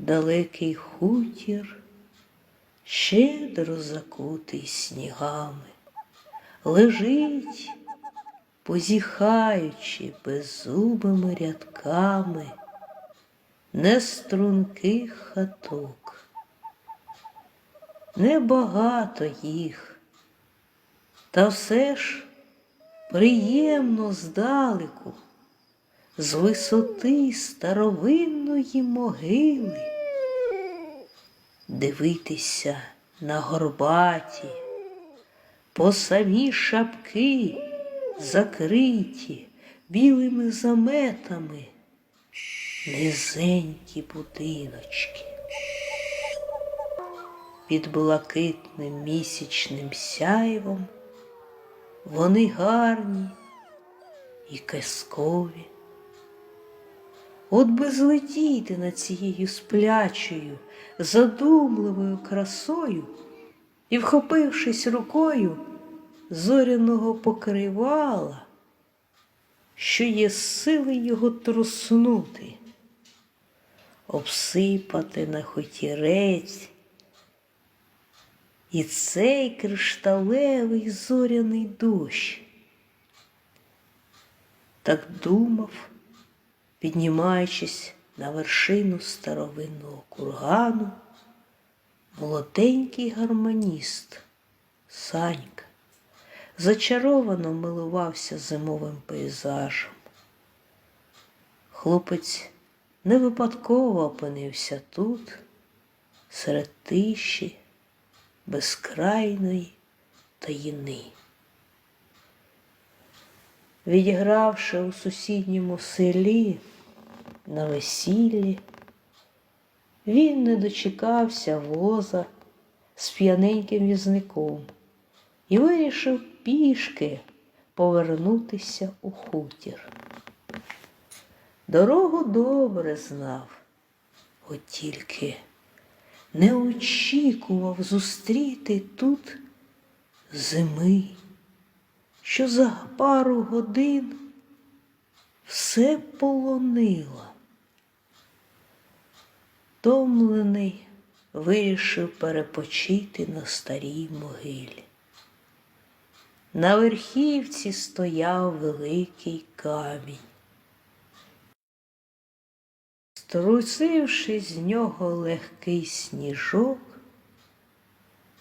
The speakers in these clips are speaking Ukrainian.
далекий хутір, щедро закутий снігами, лежить, позіхаючи беззубими рядками, неструнких хаток. Небагато їх, та все ж приємно здалеку, з висоти старовинної могили, дивитися на горбаті, по самі шапки, закриті білими заметами, низенькі будиночки. Під блакитним місячним сяйвом вони гарні і казкові. От би злетіти над цією сплячою, задумливою красою і, вхопившись рукою зоряного покривала, що є сили його труснути, обсипати на хотірець і цей кришталевий зоряний дощ. Так думав, піднімаючись на вершину старовинного кургану, молоденький гармоніст Санька зачаровано милувався зимовим пейзажем. Хлопець не випадково опинився тут, серед тиші, безкрайної таїни. Відігравши у сусідньому селі на весіллі, він не дочекався воза з п'яненьким візником і вирішив пішки повернутися у хутір. Дорогу добре знав, от тільки не очікував зустріти тут зими, що за пару годин все полонила. Томлений вирішив перепочити на старій могилі. На верхівці стояв великий камінь. Струсивши з нього легкий сніжок,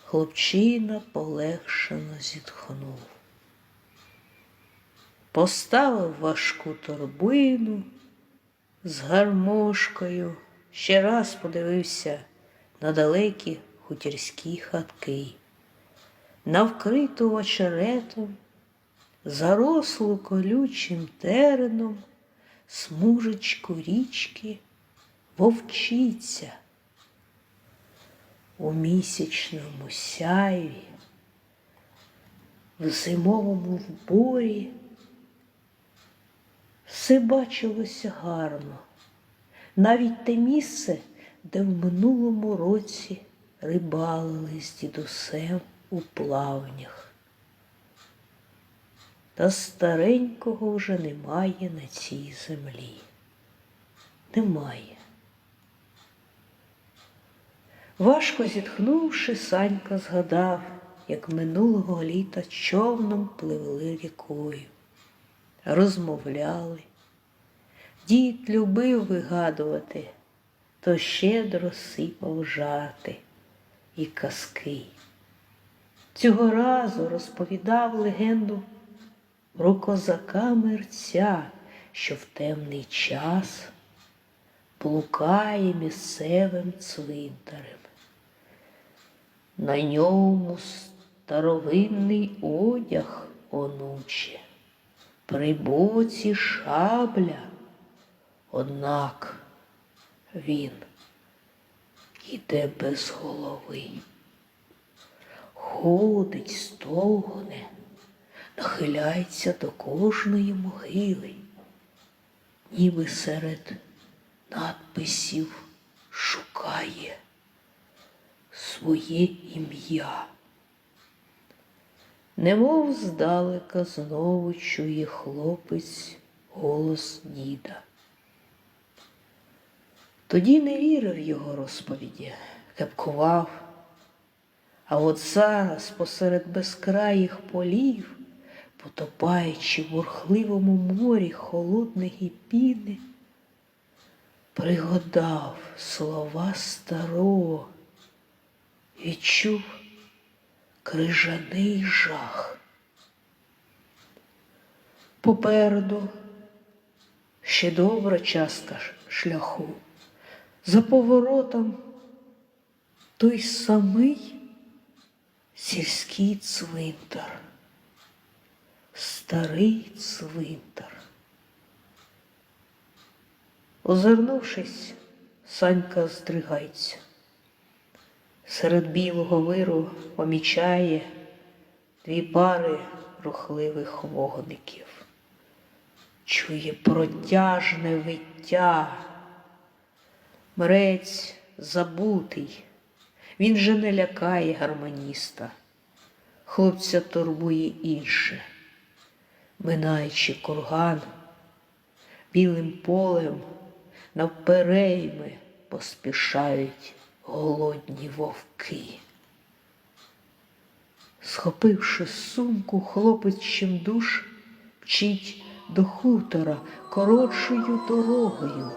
хлопчина полегшено зітхнув. Поставив важку торбину з гармошкою, ще раз подивився на далекі хутірські хатки, на вкриту очеретом, зарослу колючим тереном смужечку річки вовчиця. У місячному сяйві, в зимовому вборі все бачилося гарно, навіть те місце, де в минулому році рибалили з дідусем у плавнях. Та старенького вже немає на цій землі. Немає. Важко зітхнувши, Санька згадав, як минулого літа човном пливли рікою, розмовляли. Дід любив вигадувати, то щедро сипав жарти і казки. Цього разу розповідав легенду про козака мерця, що в темний час блукає місцевим цвинтарем. На ньому старовинний одяг онуче, при боці шабля, однак він іде без голови, ходить, стогне, нахиляється до кожної могили, ніби серед надписів шукає своє ім'я. Немов здалека знову чує хлопець голос діда. Тоді не вірив його розповіді, кепкував. А от зараз посеред безкраїх полів, потопаючи в бурхливому морі холодної піни, пригадав слова старого, відчув крижаний жах. Попереду ще добра частка шляху. За поворотом той самий сільський цвинтар, старий цвинтар. Озирнувшись, Санька здригається. Серед білого виру помічає дві пари рухливих вогників. Чує протяжне виття. Мрець забутий, він же не лякає гармоніста. Хлопця турбує інше. Минаючи курган, білим полем навперейми поспішають голодні вовки. Схопивши сумку, хлопець чимдуж мчить до хутора коротшою дорогою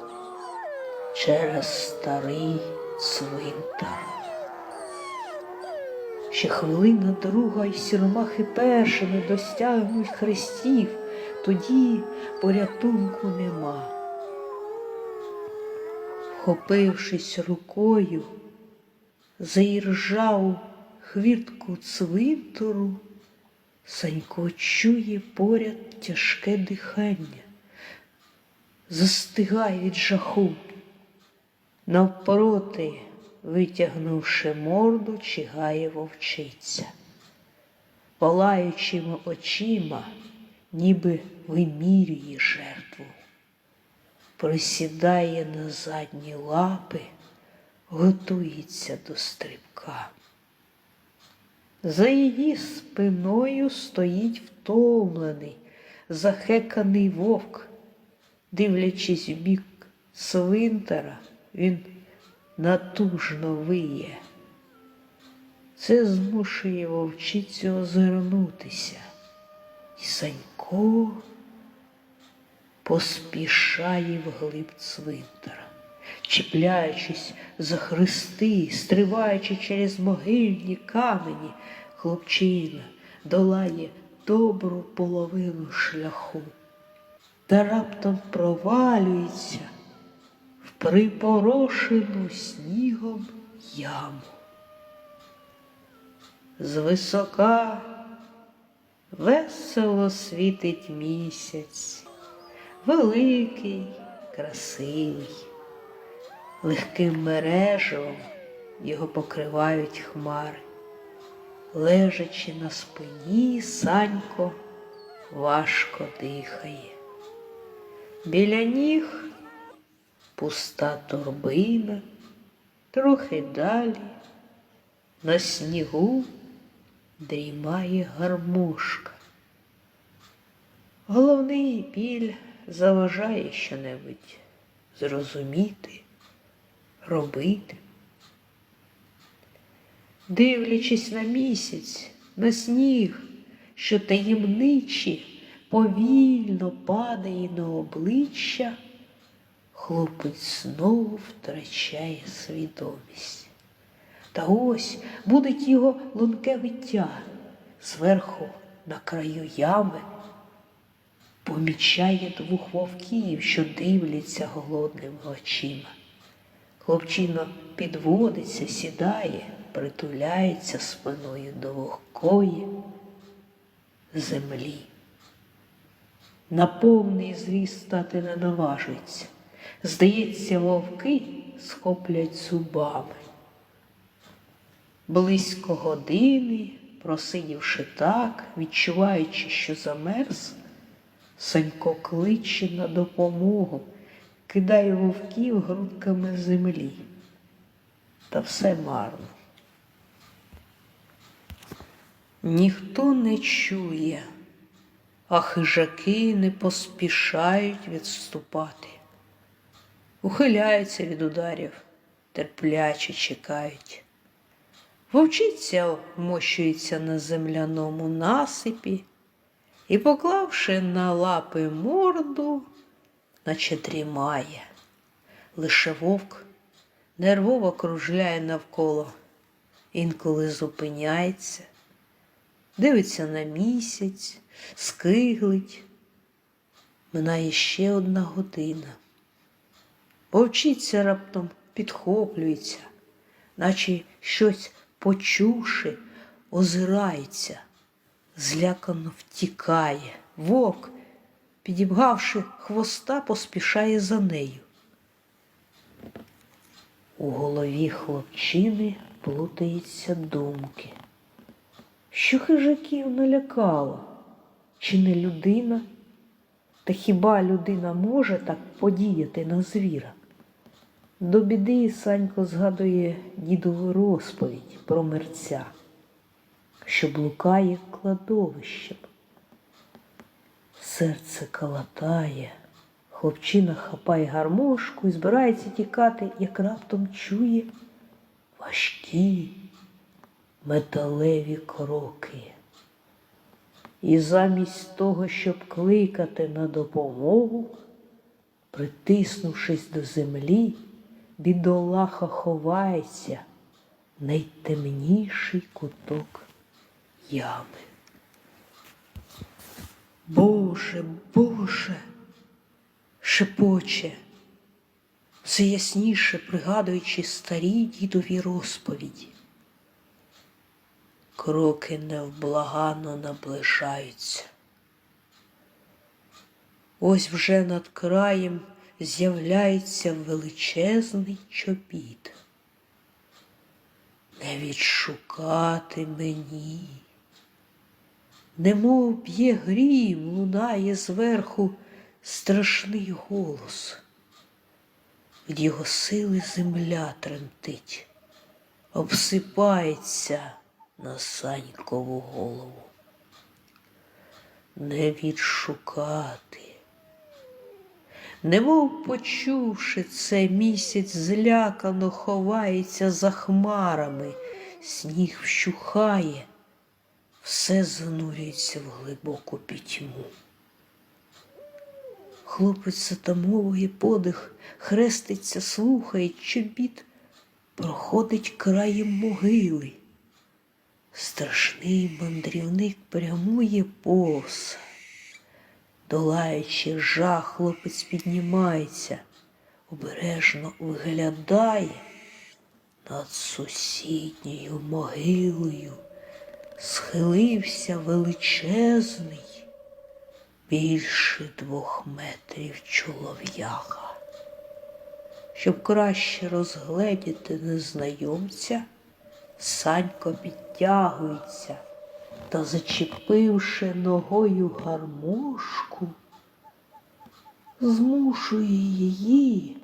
через старий цвинтар. Ще хвилина друга й сірмахи першими достягнуть хрестів, тоді порятунку нема. Вхопившись рукою, заіржав хвіртку цвинтору, Санько чує поряд тяжке дихання, застигає від жаху. Навпроти, витягнувши морду, чигає вовчиця. Палаючими очима, ніби вимірює жертву. Присідає на задні лапи, готується до стрибка. За її спиною стоїть втомлений, захеканий вовк. Дивлячись в бік свинтера, він натужно виє. Це змушує вовчицю озирнутися. І Санько поспішає вглиб цвинтара, чіпляючись за хрести, стриваючи через могильні камені, хлопчина долає добру половину шляху та раптом провалюється в припорошену снігом яму. Звисока весело світить місяць, великий, красивий, легким мережевом його покривають хмари. Лежачи на спині, Санько важко дихає. Біля ніг пуста торбина, трохи далі на снігу дрімає гармошка. Головний біль заважає щонебудь зрозуміти, робити. Дивлячись на місяць, на сніг, що таємничі повільно падає на обличчя, хлопець знову втрачає свідомість. Та ось будить його лунке виття зверху на краю ями. Помічає двох вовків, що дивляться голодними очима. Хлопчина підводиться, сідає, притуляється спиною до вогкої землі. На повний зріст стати не наважується. Здається, вовки схоплять зубами. Близько години, просидівши так, відчуваючи, що замерз, Санько кличе на допомогу, кидає вовків грудками землі. Та все марно. Ніхто не чує, а хижаки не поспішають відступати. ухиляються від ударів, терпляче чекають. Вовчиця вмощується на земляному насипі і, поклавши на лапи морду, наче дрімає. Лише вовк нервово кружляє навколо, інколи зупиняється, дивиться на місяць, скиглить. Минає ще одна година. Вовчиця раптом підхоплюється, наче щось почувши, озирається, злякано втікає. Вовк, підібгавши хвоста, поспішає за нею. У голові хлопчини плутаються думки. Що хижаків налякало? Чи не людина? Та хіба людина може так подіяти на звіра? До біди Санько згадує дідову розповідь про мерця, що блукає кладовищем. Серце калатає, хлопчина хапає гармошку і збирається тікати, як раптом чує важкі металеві кроки. І замість того, щоб кликати на допомогу, притиснувшись до землі, бідолаха ховається найтемніший куток ями. Боже, Боже, шепоче, все ясніше пригадуючи старі дідові розповіді. Кроки невблаганно наближаються. Ось вже над краєм з'являється величезний чобіт. Не відшукати мені, немов б'є грім, лунає зверху страшний голос. Від його сили земля тремтить, обсипається на санькову голову. Не відшукати. Немов почувши це, місяць злякано ховається за хмарами, сніг вщухає, все занурюється в глибоку пітьму. Хлопець затамовує подих, хреститься, слухає, чобіт проходить краєм могили. Страшний мандрівник прямує повз. Долаючи жах, хлопець піднімається, обережно виглядає над сусідньою могилою. Схилився величезний, більше двох метрів чолов'яга. Щоб краще розгледіти незнайомця, Санько підтягується та, зачепивши ногою гармошку, змушує її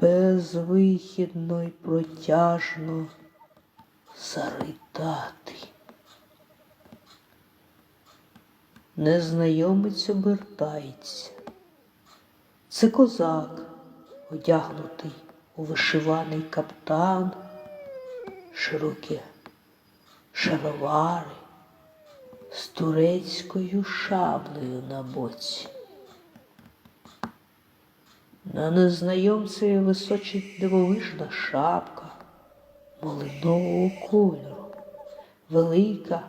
безвихідно й протяжно заридати. Незнайомець обертається. Це козак, одягнутий у вишиваний каптан, широкі шаровари з турецькою шаблею на боці. На незнайомцеві височить дивовижна шапка малинового кольору, велика,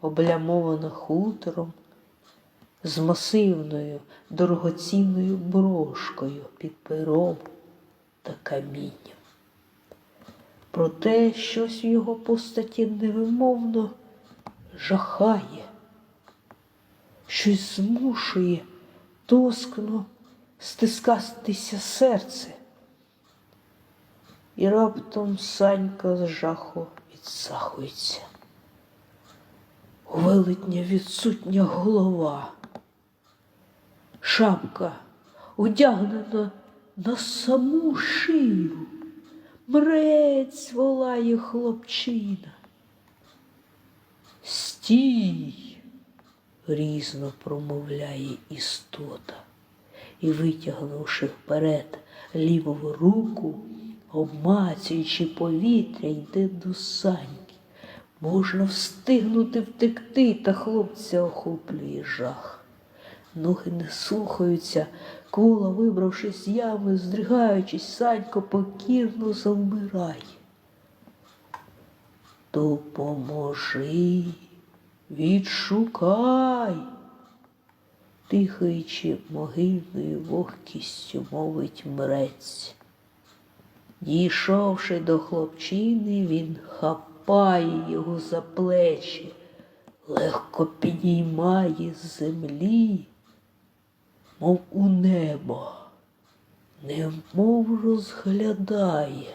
облямована хутором, з масивною дорогоцінною брошкою під пером та камінням. Проте щось в його постаті невимовно жахає, щось змушує тоскно стискатися серце. І раптом Санька з жаху відсахується. У велетня відсутня голова, шапка одягнена на саму шию. Мрець волає хлопчина. Стій, грізно промовляє істота, і, витягнувши вперед ліву руку, обмацуючи повітря, йде до саньки. Можна встигнути втекти, та хлопця охоплює жах. Ноги не слухаються, кула, вибравшись з ями, здригаючись, Санько покірно завмирає. Допоможи, відшукай, тихаючи могильною вогкістю, мовить мрець. Дійшовши до хлопчини, він хапає його за плечі, легко підіймає з землі, мов у небо, немов розглядає.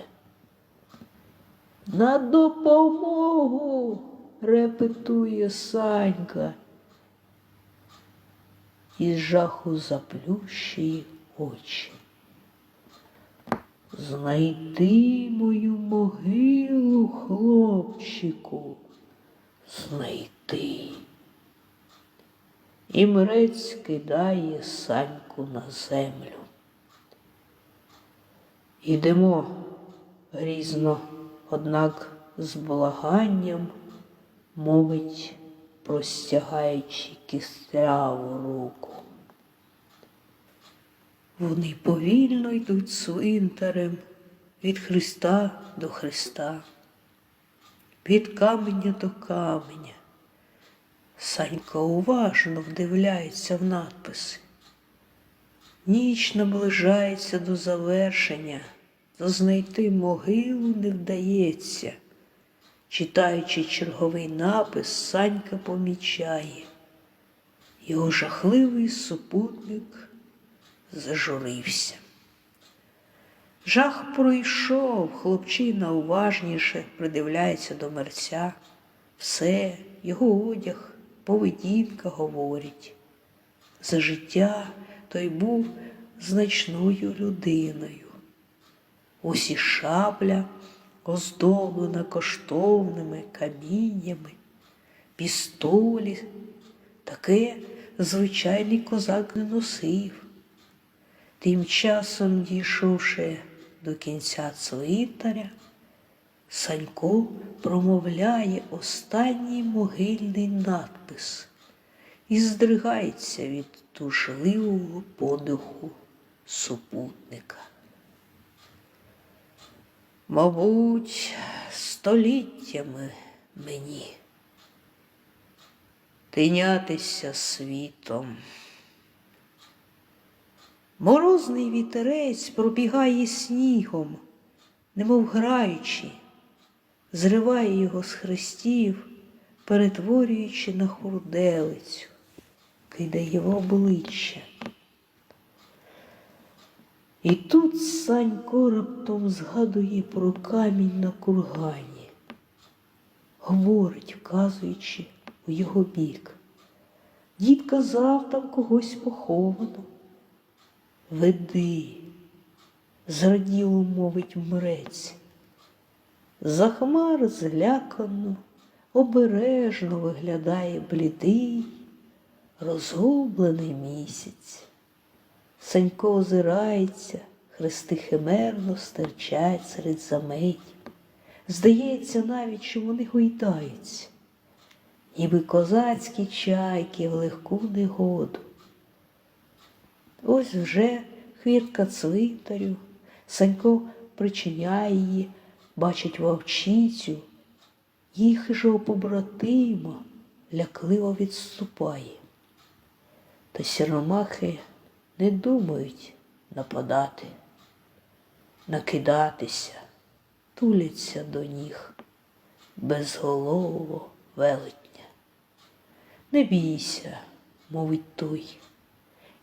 На допомогу, репетує Санька. І жаху заплющує очі. Знайди мою могилу, хлопчику, знайди. І мрець кидає саньку на землю. Ідемо грізно, однак з благанням мовить, простягаючи кістряву руку. Вони повільно йдуть цвинтарем від Христа до Христа, від каменя до каменя. Санька уважно вдивляється в надписи. Ніч наближається до завершення, та знайти могилу не вдається. Читаючи черговий напис, Санька помічає. Його жахливий супутник зажурився. Жах пройшов, хлопчина уважніше придивляється до мерця. Все, його одяг, поведінка говорить. За життя той був значною людиною. Ось і шабля, оздоблена коштовними каміннями, пістолі, таке звичайний козак не носив. Тим часом, дійшовши до кінця цвинтаря, Санько промовляє останній могильний надпис і здригається від тужливого подиху супутника. Мабуть, століттями мені тинятися світом. Морозний вітерець пробігає снігом, немов граючи, зриває його з хрестів, перетворюючи на хурделицю, кидає в обличчя. І тут Санько раптом згадує про камінь на кургані, говорить, вказуючи у його бік. Дід казав, там когось поховано. Веди, зраділо мовить мрець. За хмар злякано, обережно виглядає блідий, розгублений місяць. Санько озирається, хрести химерно стирчать серед замить. Здається навіть, що вони гойдаються, ніби козацькі чайки в легку негоду. Ось вже хвіртка цвинтарю, Санько причиняє її, бачить вовчицю, їх же побратима лякливо відступає. Та сіромахи не думають нападати, накидатися, туляться до ніг безголового велетня. Не бійся, мовить той,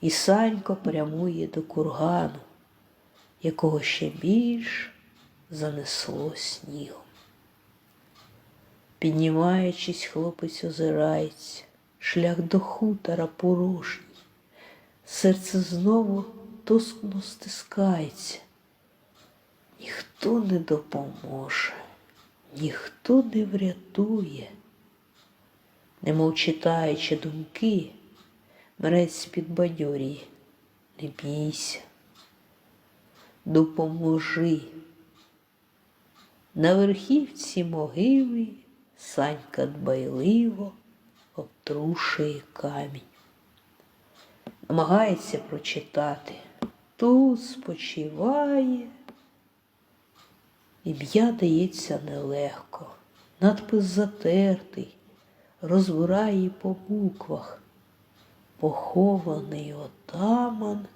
і Санько прямує до кургану, якого ще більш занесло снігом. Піднімаючись, хлопець озирається, шлях до хутора порожній. Серце знову тоскно стискається. Ніхто не допоможе, ніхто не врятує. Немов читаючи думки, мрець підбадьорює. не бійся, допоможи. На верхівці могили Санька дбайливо обтрушує камінь. Намагається прочитати. Тут спочиває. Ім'я дається нелегко, надпис затертий, розбирає по буквах. Похований отаман,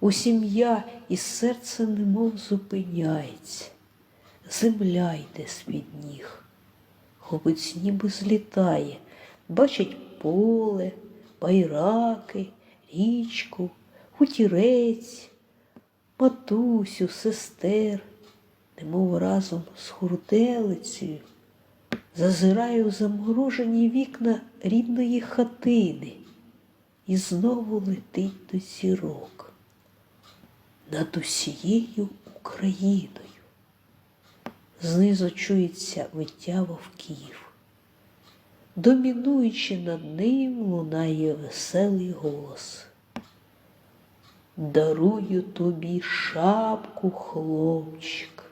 у сім'я і серце немов зупиняється, земля йде з-під ніг. Хлопець ніби злітає, бачить поле, байраки, річку, хутірець, матусю, сестер, немов разом з хуртелицею, зазирає у заморожені вікна рідної хатини і знову летить до зірок над усією Україною. Знизу чується виття вовків. Домінуючи над ним, лунає веселий голос. Дарую тобі шапку, хлопчик.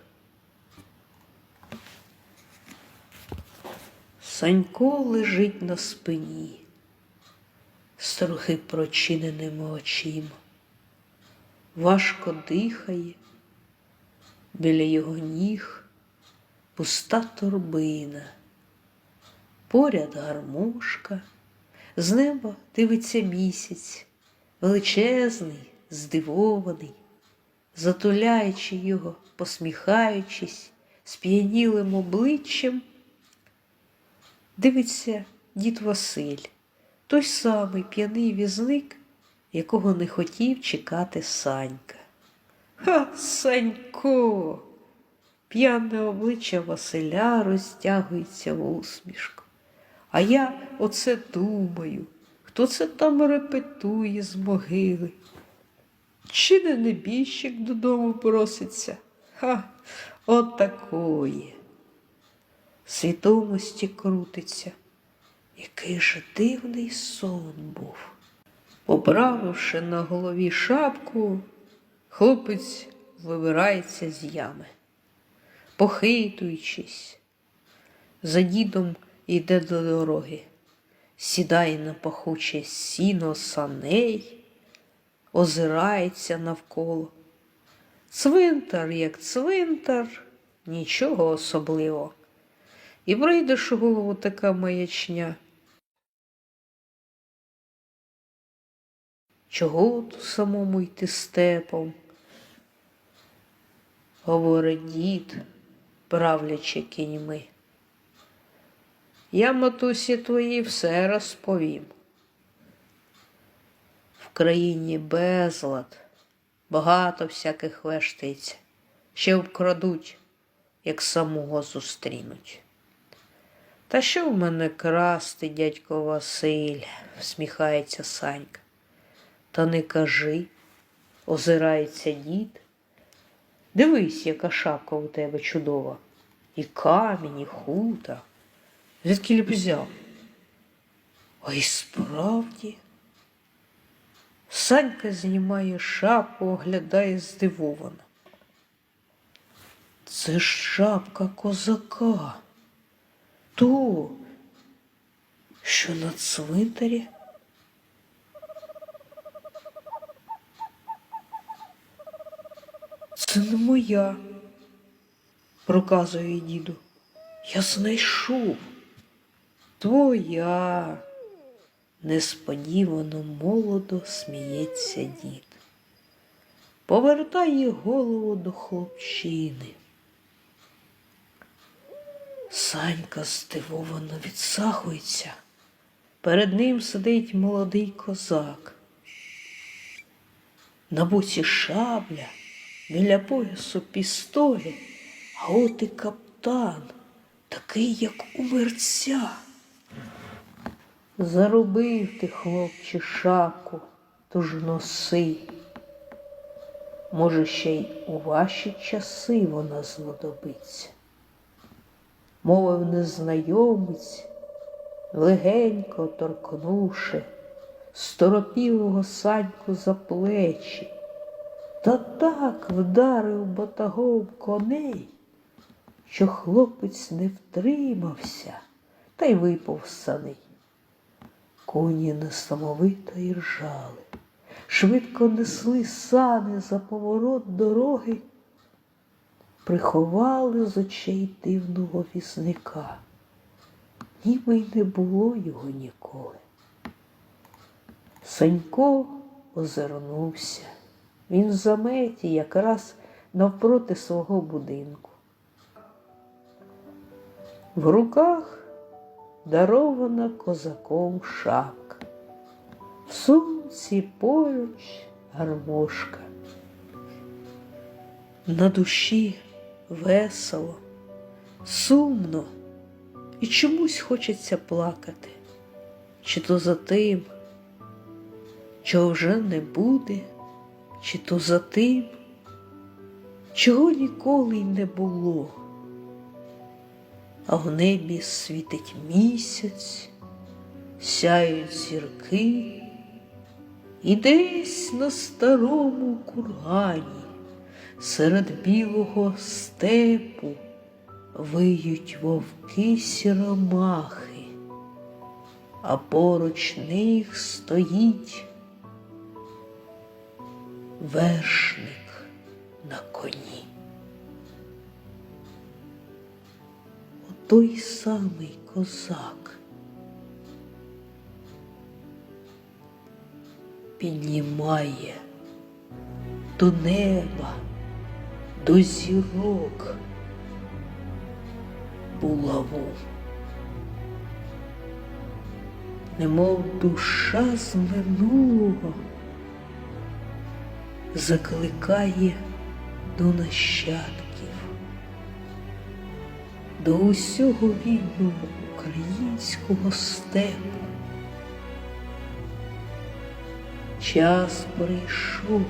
Санько лежить на спині, з трохи прочиненими очима. Важко дихає, біля його ніг пуста торбина, поряд гармошка, з неба дивиться місяць, величезний, здивований, затуляючи його, посміхаючись, сп'янілим обличчям, дивиться дід Василь, той самий п'яний візник, якого не хотів чекати Санька. Ха, Санько! П'яне обличчя Василя розтягується в усмішку. А я оце думаю, хто це там репетує з могили? Чи не небіжчик додому проситься? Ха, от такої. Свідомості крутиться. Який же дивний сон був. Поправивши на голові шапку, хлопець вибирається з ями, похитуючись, за дідом йде до дороги, сідає на пахуче сіно саней, озирається навколо. Цвинтар, як цвинтар, нічого особливого. І прийдеш у голову така маячня. Чого тут самому йти степом? Говорить дід, правлячи кіньми. Я матусі твої все розповім. В країні безлад, багато всяких вештається, ще вкрадуть, як самого зустрінуть. Та що в мене красти, дядько Василь, всміхається Санька. Та не кажи, озирається дід. Дивись, яка шапка у тебе чудова. І камінь, і хута. Звідки б взяв? А й справді. Санька знімає шапку, оглядає здивовано. Це ж шапка козака. То, що на цвинтарі. Це не моя, проказує діду. Я знайшов. Твоя. Несподівано молодо сміється дід. Повертає голову до хлопчини. Санька здивовано відсахується. Перед ним сидить молодий козак. На боці шабля, біля поясу пістолі, а от і каптан, такий, як у мерця. Заробив ти, хлопче, шапку, тож носи. Може, ще й у ваші часи вона знадобиться. Мовив незнайомець, легенько торкнувши сторопілого саньку за плечі, та так вдарив батагом коней, що хлопець не втримався та й випав з саней. Коні несамовито й ржали, швидко несли сани за поворот дороги, приховали з очей дивного візника, ніби й не було його ніколи. Санько озирнувся. Він в заметі якраз навпроти свого будинку. В руках дарована козаком шапка, в сумці поруч гармошка. На душі весело, сумно і чомусь хочеться плакати, чи то за тим, чого вже не буде, чи то за тим, чого ніколи й не було. А в небі світить місяць, сяють зірки, і десь на старому кургані серед білого степу виють вовки сіромахи, а поруч них стоїть вершник на коні. той самий козак. Піднімає до неба, до зірок булаву, немов душа з минулого закликає до нащадків до усього вільного українського степу. Час прийшов.